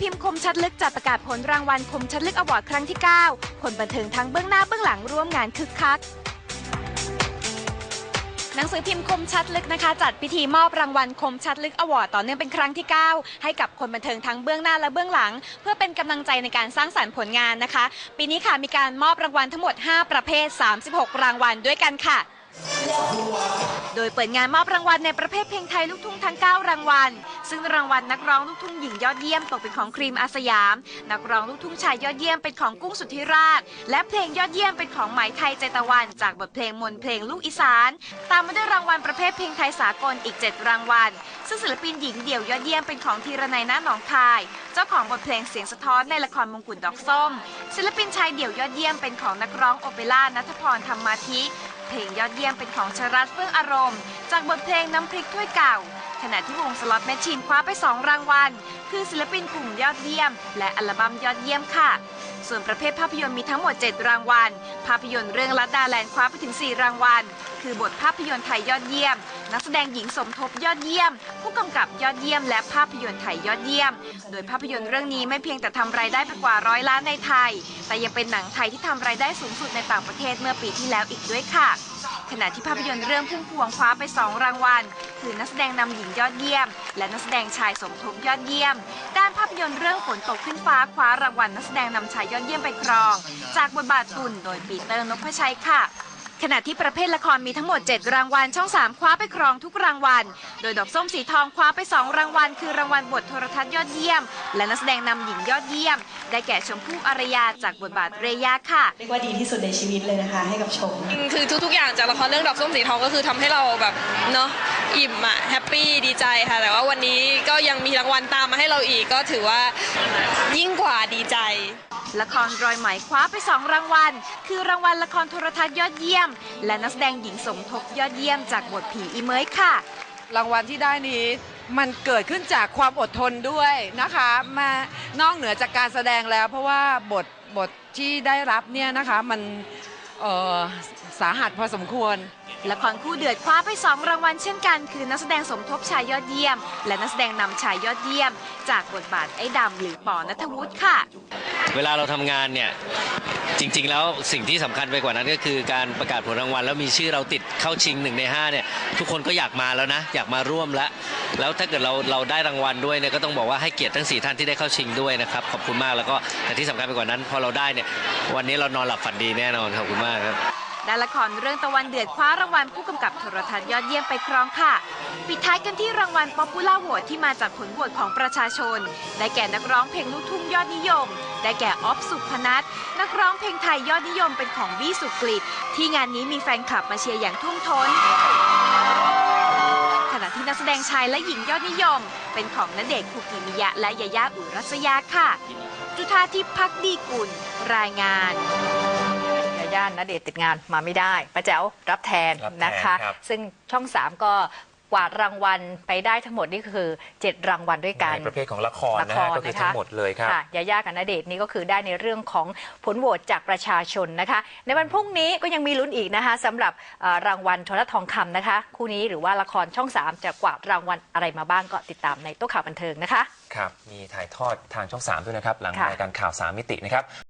พิมชัดลึกจัดประกาศผลรางวัลคมชัดลึกอวอร์ดครั้งที่ 9 คนบันเทิงทั้งเบื้องหน้าเบื้องหลังร่วมงานคึกคัก หนังสือพิมพ์คมชัดลึกนะคะ จัดพิธีมอบรางวัลคมชัดลึกอวอร์ดต่อเนื่องเป็นครั้งที่ 9 ให้กับคนบันเทิงทั้งเบื้องหน้าและเบื้องหลัง เพื่อเป็นกำลังใจในการสร้างสรรค์ผลงานนะคะ ปีนี้ค่ะมีการมอบรางวัลทั้งหมด 5 ประเภท 36 รางวัลด้วยกันค่ะ โดยเปิดงานมอบรางวัลในประเภทเพลงไทยลูกทุ่งทั้ง 9 รางวัล ซึ่งรางวัลนักร้องลูกทุ่งหญิงยอดเยี่ยมตกเป็นของครีมอาสยาม นักร้องลูกทุ่งชายยอดเยี่ยมเป็นของกุ้งสุทธิราช และเพลงยอดเยี่ยมเป็นของไหมไทยใจตะวัน จากบทเพลงมนเพลงลูกอีสาน ตามมาด้วยรางวัลประเภทเพลงไทยสากลอีก 7 รางวัล ซึ่งศิลปินหญิงเดี่ยวยอดเยี่ยมเป็นของธีรนัยน้าหนองคาย เจ้าของบทเพลงเสียงสะท้อนในละครมงกุฎดอกส้ม ศิลปินชายเดี่ยวยอดเยี่ยมเป็นของนักร้องโอเปร่านัทพรธรรมาธิ เพลงยอดเยี่ยมเป็นของชรัตเฟื่องอารมณ์ จากบทเพลงน้ำพริกถ้วยเก่า ขณะที่วงสล็อตแมชชีนคว้าไป 2 รางวัล คือศิลปินกลุ่มยอดเยี่ยม และอัลบั้มยอดเยี่ยมค่ะ ส่วนประเภทภาพยนตร์มีทั้งหมด 7 รางวัล ภาพยนตร์เรื่องลัดดาแลนด์คว้าไปถึง 4 รางวัล คือบทภาพยนตร์ไทยยอดเยี่ยม นักแสดงหญิงสมทบยอดเยี่ยม ผู้กำกับยอดเยี่ยม และภาพยนตร์ไทยยอดเยี่ยม โดยภาพยนตร์เรื่องนี้ไม่เพียงแต่ทำรายได้ไปกว่าร้อยล้านในไทย แต่ยังเป็นหนังไทยที่ทำรายได้สูงสุดในต่างประเทศเมื่อปีที่แล้วอีกด้วยค่ะ ขณะที่ภาพยนตร์เรื่องพุ่มพวงคว้าไป 2 รางวัล คือนักแสดงนำหญิงยอดเยี่ยม และนักแสดงชายสมทบยอดเยี่ยม ด้านภาพยนตร์เรื่องฝนตกขึ้นฟ้าคว้ารางวัลนักแสดงนำชายยอดเยี่ยมไปครอง จากบทบาทตุ่นโดยปีเตอร์นพชัยค่ะ ขณะที่ประเภทละครมีทั้งหมด 7 รางวัล ช่อง 3 คว้าไปครองทุกรางวัล โดยดอกส้มสีทองคว้าไป 2 รางวัล คือรางวัลบทโทรทัศน์ยอดเยี่ยม และนักแสดงนำหญิงยอดเยี่ยม ได้แก่ชมพู่อารยาจากบทบาทเรยาค่ะ เรียกว่าดีที่สุดในชีวิตเลยนะคะ ให้กับชม คือทุก ๆ อย่างจากละครเรื่องดอกส้มสีทองก็คือทำให้เราแบบเนาะอิ่มอะแฮปปี้ดีใจค่ะ แต่ว่าวันนี้ก็ยังมีรางวัลตามมาให้เราอีกก็ถือว่ายิ่งกว่าดีใจ ละครรอยไหมคว้าไป 2 รางวัล คือรางวัลละครโทรทัศน์ยอดเยี่ยม และนักแสดงหญิงสมทบยอดเยี่ยมจากบทผีอีเมยค่ะ รางวัลที่ได้นี้มันเกิดขึ้นจากความอดทนด้วยนะคะ มานอกเหนือจากการแสดงแล้ว เพราะว่าบทบทที่ได้รับเนี่ยนะคะมันเอ่อสาหัสพอสมควร ละครคู่เดือดคว้าไป 2 รางวัลเช่นกัน คือนักแสดงสมทบชายยอดเยี่ยม และนักแสดงนำชายยอดเยี่ยม จากบทบาทไอ้ดำหรือปอนัทวุฒิค่ะ เวลาเราทำงานเนี่ยจริง ๆ แล้วสิ่งที่สำคัญไปกว่านั้นก็คือการประกาศผลรางวัลแล้วมีชื่อเราติดเข้าชิงหนึ่งในห้าเนี่ยทุกคนก็อยากมาแล้วนะ อยากมาร่วมแล้ว แล้วถ้าเกิดเราเราได้รางวัลด้วยเนี่ยก็ต้องบอกว่าให้เกียรติทั้งสี่ท่านที่ได้เข้าชิงด้วยนะครับขอบคุณมากแล้วก็แต่ที่สำคัญไปกว่านั้นพอเราได้เนี่ยวันนี้เรานอนหลับฝันดีแน่นอนขอบคุณมากครับ ด้านละครเรื่องตะวันเดือดคว้ารางวัลผู้กำกับโทรทัศน์ยอดเยี่ยมไปครองค่ะ ปิดท้ายกันที่รางวัลป๊อปปูล่าโหวตที่มาจากผลโหวตของประชาชน ได้แก่นักร้องเพลงลูกทุ่งยอดนิยม ได้แก่ออฟสุพนัทนักร้องเพลงไทยยอดนิยมเป็นของบี้สุกฤตที่งานนี้มีแฟนคลับมาเชียร์อย่างทุ่มท้นขณะที่นักแสดงชายและหญิงยอดนิยม เป็นของณเดชน์คุกิมิยะและยายาอุรัสยาค่ะ จุธาทิพย์พักดีกุลรายงาน ยาย่านณเดชน์ติดงานมาไม่ได้ป้าแจ๋วรับแทนรับแทนนะคะ ครับ ซึ่งช่อง 3 ก็กวาดรางวัลไปได้ทั้งหมดนี่คือ 7 รางวัลด้วยกัน ในประเภทของละครละนะคฮะรก็คือนะคะทั้งหมดเลยครับ ค่ะยาย่ากับณเดชน์นี่ก็คือได้ในเรื่องของผลโหวตจากประชาชนนะคะ ในวันพรุ่งนี้ก็ยังมีลุ้นอีกนะคะสำหรับเอ่อรางวัลโทรทัศน์ทองคำนะคะ คู่นี้หรือว่าละครช่อง 3 จะกวาดรางวัลอะไรมาบ้างก็ติดตามในโต๊ะข่าวบันเทิงนะคะ ครับ มีถ่ายทอดทางช่อง 3 ด้วยนะครับ หลังค่ะ รายการข่าว 3 มิตินะครับ